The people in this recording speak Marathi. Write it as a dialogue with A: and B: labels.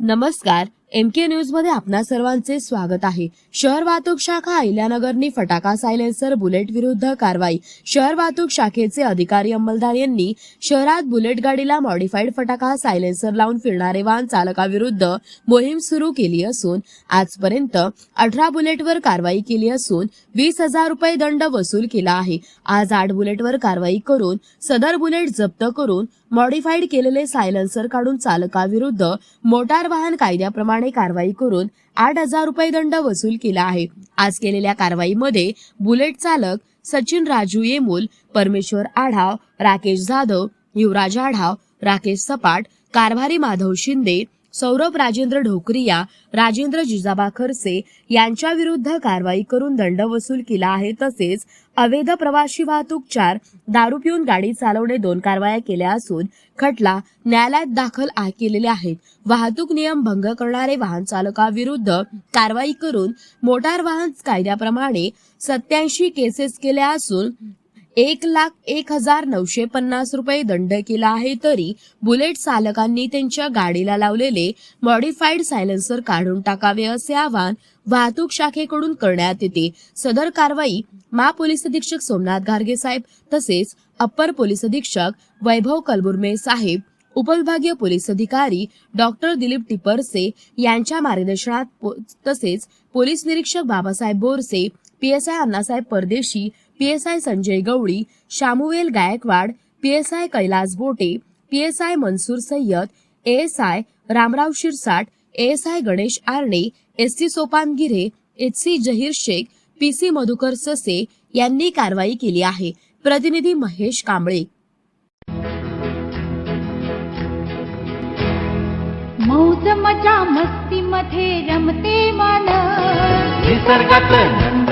A: नमस्कार एम के न्यूजमध्ये आपणा सर्वांचे स्वागत आहे. शहर वाहतूक शाखा अहिल्यानगरनी फटाका सायलेन्सर बुलेट विरुद्ध कारवाई. शहर वाहतूक शाखेचे अधिकारी अंमलदार यांनी शहरात बुलेट गाडीला मॉडिफाईड फटाका सायलेन्सर लावून फिरणारे वाहन चालकाविरुद्ध मोहीम सुरू केली असून आजपर्यंत अठरा बुलेटवर कारवाई केली असून वीस हजार रुपये दंड वसूल केला आहे. आज आठ बुलेटवर कारवाई करून सदर बुलेट जप्त करून मॉडिफाईड केलेले सायलेन्सर काढून चालकाविरुद्ध मोटार वाहन कायद्याप्रमाणे कारवाई करून आठ हजार रुपये दंड वसूल केला आहे. आज केलेल्या कारवाईमध्ये बुलेट चालक सचिन राजू येमूल परमेश्वर आढाव राकेश जाधव युवराज आढाव राकेश सपाट कारभारी माधव शिंदे सौरभ राजेंद्र ढोकरिया राजेंद्र जिजाबा खरसे यांच्या विरुद्ध कारवाई करून दंड वसूल केला आहे तसेच अवैध प्रवासी वाहतूक चार दारू पिऊन गाडी चालवणे दोन कारवाया केल्या असून खटला न्यायालयात दाखल केलेले आहेत. वाहतूक नियम भंग करणारे वाहन चालकाविरुद्ध कारवाई करून मोटार वाहन कायद्याप्रमाणे सत्याऐंशी केसेस केल्या असून एक लाख एक हजार नऊशे पन्नास रुपये दंड केला आहे तरी बुलेट चालकांनी त्यांच्या गाडीला लावलेले मॉडिफाईड सायलेन्सर काढून टाकावे असे आवाहन वाहतूक शाखेकडून करण्यात येते. सदर कारवाई मा पोलीस अधीक्षक सोमनाथ घारगे साहेब तसेच अप्पर पोलीस अधीक्षक वैभव कलबुर्मे साहेब उपविभागीय पोलीस अधिकारी डॉक्टर दिलीप टिपरसे यांच्या मार्गदर्शनात पो- तसेच पोलीस निरीक्षक Babasaheb Borse PSI Annasaheb Pardeshi PSI Sanjay Gawali Shamuvel Gaikwad PSI Kailas Bote PSI Mansoor Sayyad ASI Ramrao Shirsat ASI Ganesh Arne SC Sopan Gire HC Zaheer Shaikh PC Madhukar Sase यांनी कारवाई केली आहे. प्रतिनिधी महेश कांबळे.
B: मौज मजा मस्ती मध्ये रमते मन
C: निसर्गात